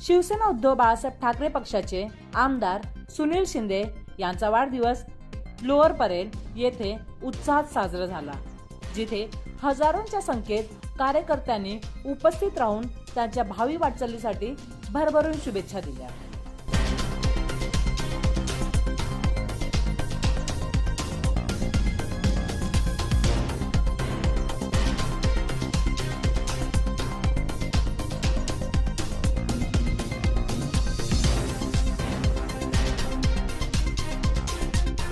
शिवसेना उद्धव बाळासाहेब ठाकरे पक्षाचे आमदार सुनील शिंदे यांचा वाढदिवस लोअर परेल येथे उत्साहात साजरा झाला जिथे हजारोंच्या संख्येत कार्यकर्त्यांनी उपस्थित राहून त्यांच्या भावी वाटचालीसाठी भरभरून शुभेच्छा दिल्या.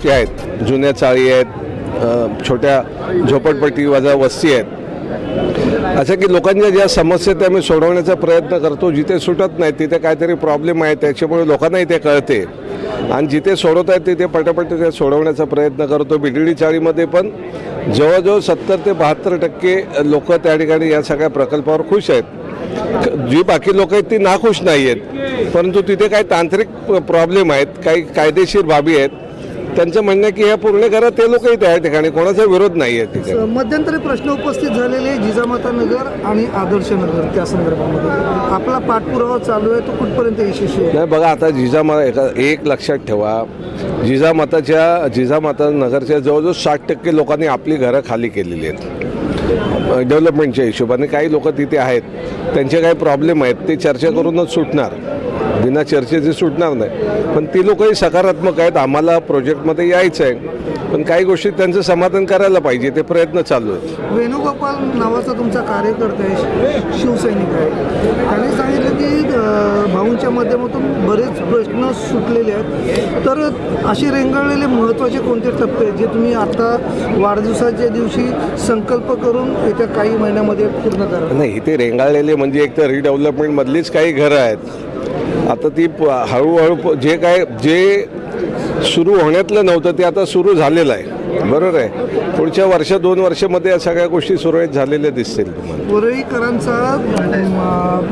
वस्ती आहेत जुन्या चाळी आहेत छोट्या झोपडपट्टी वजा वस्ती आहेत. अशा की लोकांच्या ज्या समस्या त्या मी सोडवण्याचा प्रयत्न करतो जिथे सुटत नाही तिथे काहीतरी प्रॉब्लेम आहे त्याच्यामुळे लोकांनाही ते कळते. आणि जिथे सोडवत आहेत तिथे पटापट ते सोडवण्याचा प्रयत्न करतो. बिडळी चाळीमध्ये पण जवळजवळ सत्तर ते बहात्तर टक्के लोक त्या ठिकाणी या सगळ्या प्रकल्पावर खुश आहेत. जी बाकी लोक आहेत ती नाखुश नाही आहेत. परंतु तिथे काही तांत्रिक प्रॉब्लेम आहेत काही कायदेशीर बाबी आहेत. त्यांचं म्हणणं की ह्या पूर्ण करा ते लोकही त्या ठिकाणी. कोणाचा विरोध नाही आहे तिथे मध्यंतरी प्रश्न उपस्थित झालेले जिजामाता नगर आणि आदर्श नगर त्या संदर्भामध्ये. आपला पाठपुरावा चालू आहे तो कुठपर्यंत यशस्वी आहे? नाही बघा आता जिजामा एका एक लक्षात ठेवा. जिजामाताच्या जिजामाता नगरच्या जवळजवळ साठ टक्के लोकांनी आपली घरं खाली केलेली आहेत. डेव्हलपमेंटच्या हिशोबाने काही लोक तिथे आहेत. त्यांचे काही प्रॉब्लेम आहेत ते चर्चा करूनच सुटणार. बिना चर्चेचे सुटणार नाही. पण ती लोकही सकारात्मक आहेत. आम्हाला प्रोजेक्टमध्ये यायचं आहे. पण काही गोष्टी त्यांचं समाधान करायला पाहिजे. ते प्रयत्न चालू आहेत. वेणुगोपाल नावाचा तुमचा कार्यकर्ता आहे शिवसैनिक आहे. त्याने सांगितलं की भाऊंच्या माध्यमातून बरेच प्रश्न सुटलेले आहेत. तर असे रेंगाळलेले महत्त्वाचे कोणते टप्पे आहेत जे तुम्ही आता वाढदिवसाच्या दिवशी संकल्प करून येत्या काही महिन्यामध्ये पूर्ण करा? नाही इथे रेंगाळलेले म्हणजे एक तर रिडेव्हलपमेंटमधलीच काही घरं आहेत. आता ती प- हळूहळू प- जे काय जे सुरू होण्यातलं नव्हतं ते आता सुरू झालेलं आहे. बरोबर आहे. पुढच्या वर्ष दोन वर्षामध्ये या सगळ्या गोष्टी सुरळीत झालेल्या दिसतील तुम्हाला.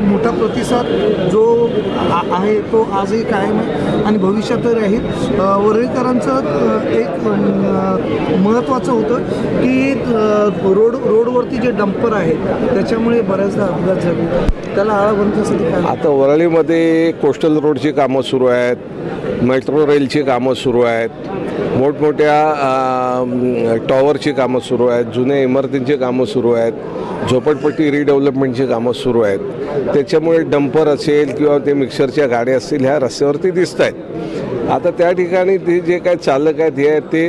मोठा प्रतिसाद जो आहे तो आजही कायम आहे आणि भविष्यात राहील. वरळीकरांचं एक महत्त्वाचं होतं की रोड रोडवरती जे डंपर आहेत त्याच्यामुळे बऱ्याचदा अपघात झाले. त्याला आळा बंदण्यासाठी काय? आता वरळीमध्ये कोस्टल रोडची कामं सुरू आहेत. मेट्रो रेलची कामं सुरू आहेत. मोठमोठ्या टॉवरची कामं सुरू आहेत. जुन्या इमारतींची कामं सुरू आहेत. झोपडपट्टी रिडेव्हलपमेंटची कामं सुरू आहेत. त्याच्यामुळे डंपर असेल किंवा ते मिक्सरच्या गाड्या असतील ह्या रस्त्यावरती दिसत आहेत. आता त्या ठिकाणी ते जे काय चालक आहेत हे आहेत ते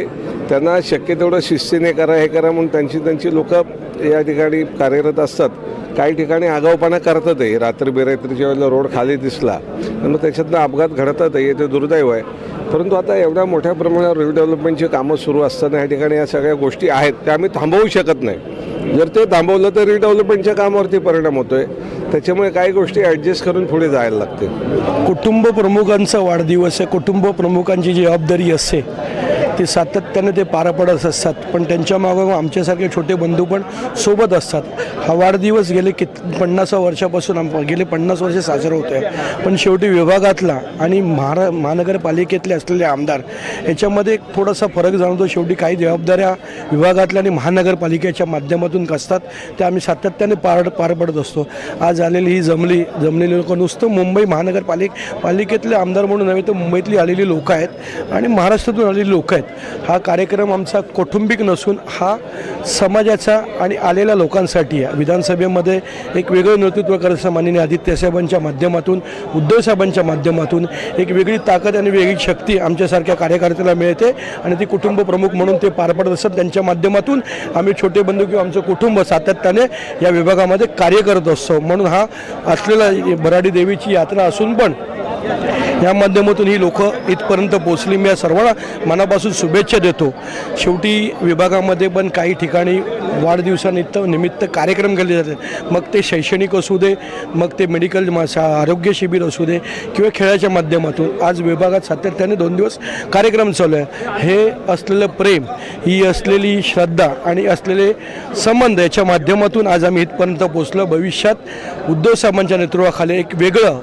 त्यांना शक्य तेवढं शिस्तीने करा हे करा म्हणून त्यांची त्यांची लोकं या ठिकाणी कार्यरत असतात. काही ठिकाणी आगाऊपणा करतातही रात्री बेरात्रीच्या वेळेला रोड खाली दिसला. आणि मग त्याच्यातनं अपघात घडतातही ते दुर्दैव आहे. परंतु आता एवढ्या मोठ्या प्रमाणावर रिडेव्हलपमेंटची कामं सुरू असताना या ठिकाणी या सगळ्या गोष्टी आहेत. त्या आम्ही थांबवू शकत नाही. जर ते थांबवलं तर रिडेव्हलपमेंटच्या कामावरती परिणाम होतोय. त्याच्यामुळे काही गोष्टी ॲडजस्ट करून पुढे जायला लागते कुटुंब प्रमुखांचा वाढदिवस आहे. कुटुंब प्रमुखांची जबाबदारी असते ते सातत्याने ते पार पडत असतात. पण त्यांच्या मागं आमच्यासारखे छोटे बंधू पण सोबत असतात. हा वाढदिवस गेले कित पन्नासा वर्षापासून आम गेले पन्नास वर्षे साजरा होतो आहे. पण शेवटी विभागातला आणि महारा महानगरपालिकेतले असलेले आमदार याच्यामध्ये थोडासा फरक जाणवतो. शेवटी काही जबाबदाऱ्या विभागातल्या आणि महानगरपालिकेच्या माध्यमातून कसतात त्या आम्ही सातत्याने पार पार पडत असतो. आज आलेली ही जमली जमलेली लोकं नुसतं मुंबई महानगरपालिक पालिकेतले आमदार म्हणून नव्हे तर मुंबईतली आलेली लोकं आहेत आणि महाराष्ट्रातून आलेली लोकं आहेत. हा कार्यक्रम आमचा कौटुंबिक नसून हा समाजाचा आणि आलेल्या लोकांसाठी आहे. विधानसभेमध्ये एक वेगळं नेतृत्व करायचं माननीय आदित्यसाहेबांच्या माध्यमातून उद्धवसाहेबांच्या माध्यमातून एक वेगळी ताकद आणि वेगळी शक्ती आमच्यासारख्या कार्यकर्त्याला मिळते आणि ती कुटुंब प्रमुख म्हणून ते पार पडत असतात. त्यांच्या माध्यमातून आम्ही छोटे बंधू किंवा आमचं कुटुंब सातत्याने या विभागामध्ये कार्य करत असतो. म्हणून हा असलेला बराडी देवीची यात्रा असून पण या माध्यमातून ही लोक इथपर्यंत पोचली मी या सर्वांना मनापासून शुभेच्छा देतो. शेवटी विभागामध्ये पण काही ठिकाणी वाढदिवसानिमित्त निमित्त कार्यक्रम केले जातात. मग ते शैक्षणिक असू दे मग ते मेडिकल मा- आरोग्य शिबिर असू दे किंवा खेळाच्या माध्यमातून. आज विभागात सातत्याने दोन दिवस कार्यक्रम चालू आहे. हे असलेलं प्रेम ही असलेली श्रद्धा आणि असलेले संबंध याच्या माध्यमातून आज आम्ही इथपर्यंत पोचलो भविष्यात उद्धव साहेबांच्या नेतृत्वाखाली एक वेगळं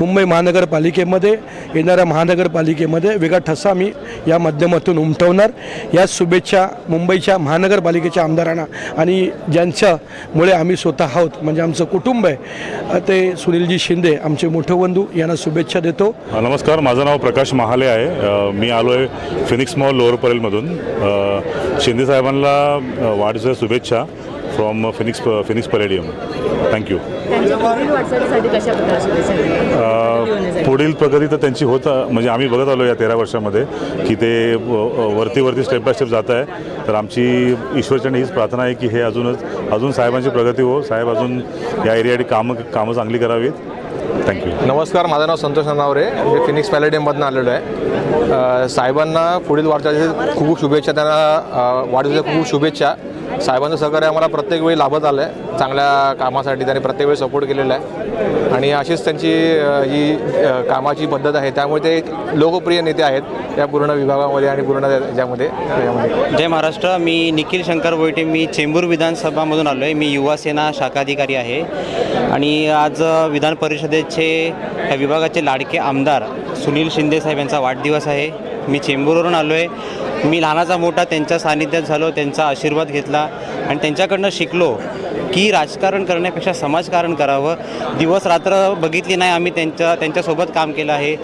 मुंबई महानगरपालिकेमध्ये येणाऱ्या महानगरपालिकेमध्ये वेगळा ठसा मी या माध्यमातून उमटवणार. या शुभेच्छा मुंबईच्या महानगरपालिकेच्या आमदारांना आणि ज्यांच्यामुळे आम्ही स्वतः आहोत म्हणजे आमचं कुटुंब आहे ते सुनीलजी शिंदे आमचे मोठे बंधू यांना शुभेच्छा देतो. नमस्कार माझं नाव प्रकाश महाले आहे. मी आलो आहे फिनिक्स मॉल लोअर परेलमधून. शिंदे साहेबांना अ, वाढदिवसाच्या शुभेच्छा. From Phoenix Phoenix Palladium thank you पुढील प्रगती तर त्यांची होत म्हणजे आम्ही बघत आलो या तेरा वर्षामध्ये की ते व- वरती वरती स्टेप बाय स्टेप जात आहे. तर आमची ईश्वरचरणी हीच प्रार्थना आहे की हे अजूनच अजून साहेबांची प्रगती हो. साहेब अजून या एरियासाठी कामं कामं चांगली करावीत. थँक्यू नमस्कार माझं नाव संतोष नावरे मी फिनिक्स पॅलेडियममधून आलेलो आहे. साहेबांना पुढील वाटचालीसाठी खूप खूप शुभेच्छा त्यांना वाढदिवसाच्या खूप शुभेच्छा. साहेबांचं सहकार्य आम्हाला प्रत्येक वेळी लाभत आलं आहे. चांगल्या कामासाठी त्यांनी प्रत्येक वेळी सपोर्ट केलेला आहे. आणि अशीच त्यांची जी कामाची पद्धत आहे. त्यामुळे ते एक लोकप्रिय नेते आहेत या पूर्ण विभागामध्ये आणि पूर्ण ज्यामध्ये यामध्ये. जय महाराष्ट्र. मी निखिल शंकर बोईटे. मी चेंबूर विधानसभामधून आलो आहे मी युवा सेना शाखाधिकारी आहे. आणि आज विधान परिषदेचे या विभागाचे लाडके आमदार सुनील शिंदे साहेब यांचा वाढदिवस आहे. मी चेंबूरवरून आलो आहे मी लहानाचा मोठा त्यांच्या सानिध्यात झालो त्यांचा आशीर्वाद घेतला आणि त्यांच्याकडनं शिकलो. की राजकारण करण्यापेक्षा समाजकारण करावं. दिवस रात्र बघितली नाही आम्ही त्यांच्या त्यांच्यासोबत काम केलं आहे.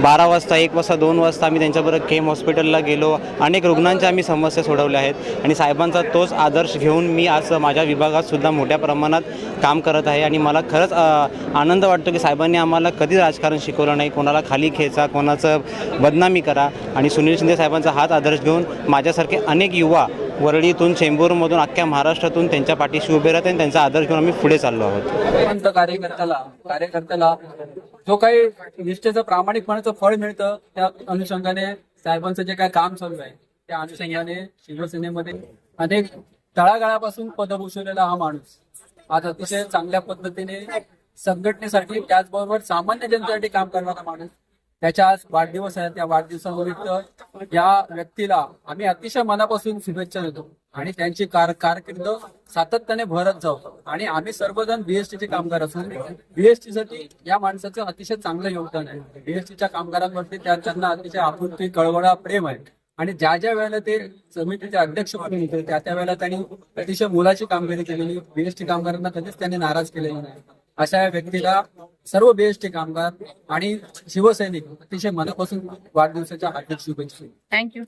बारा वाजता एक वाजता दोन वाजता आम्ही त्यांच्याबरोबर केम हॉस्पिटलला गेलो. अनेक रुग्णांच्या आम्ही समस्या सोडवल्या आहेत. आणि साहेबांचा तोच आदर्श घेऊन मी आज माझ्या विभागातसुद्धा मोठ्या प्रमाणात काम करत आहे. आणि मला खरंच आनंद वाटतो की साहेबांनी आम्हाला कधी राजकारण शिकवलं नाही. कोणाला खाली खेचा कोणाचं बदनामी करा. आणि सुनील शिंदे साहेबांचा हाच आदर्श घेऊन माझ्यासारखे अनेक युवा वरळीतून चेंबूरमधून अख्ख्या महाराष्ट्रातून त्यांच्या पाठीशी उभे राहते आणि त्यांचा आदर्श घेऊन आम्ही पुढे चाललो आहोत. कार्यकर्त्याला कार्यकर्त्याला जो काही निष्ठेचं प्रामाणिकपणाचं फळ मिळतं त्या अनुषंगाने साहेबांचं जे काही काम चालू आहे त्या अनुषंगाने शिवसेनेमध्ये अनेक तळागाळापासून पद भूषवलेला हा माणूस. आज अतिशय चांगल्या पद्धतीने संघटनेसाठी त्याचबरोबर सामान्य जनतेसाठी काम करणारा माणूस. त्याच्या आज वाढदिवस आहे. त्या वाढदिवसानिमित्त या व्यक्तीला आम्ही अतिशय मनापासून शुभेच्छा देतो. आणि त्यांची कार कारकीर्द सातत्याने भरत जाऊ. आणि आम्ही सर्वजण बीएसटीचे कामगार असून बीएसटी साठी या माणसाचं अतिशय चांगलं योगदान आहे. बीएसटीच्या कामगारांवरती त्यांना अतिशय आपुलकी कळवळा प्रेम आहे. आणि ज्या ज्या वेळेला ते समितीचे अध्यक्ष म्हणून होते त्या त्या वेळेला त्यांनी अतिशय मुलाची कामगिरी केलेली. बीएसटी कामगारांना कधीच त्यांनी नाराज केलेलं नाही. अशा व्यक्तीला सर्व बीएसटी कामगार आणि शिवसैनिक अतिशय मनापासून वाढदिवसाच्या हार्दिक शुभेच्छा. थँक्यू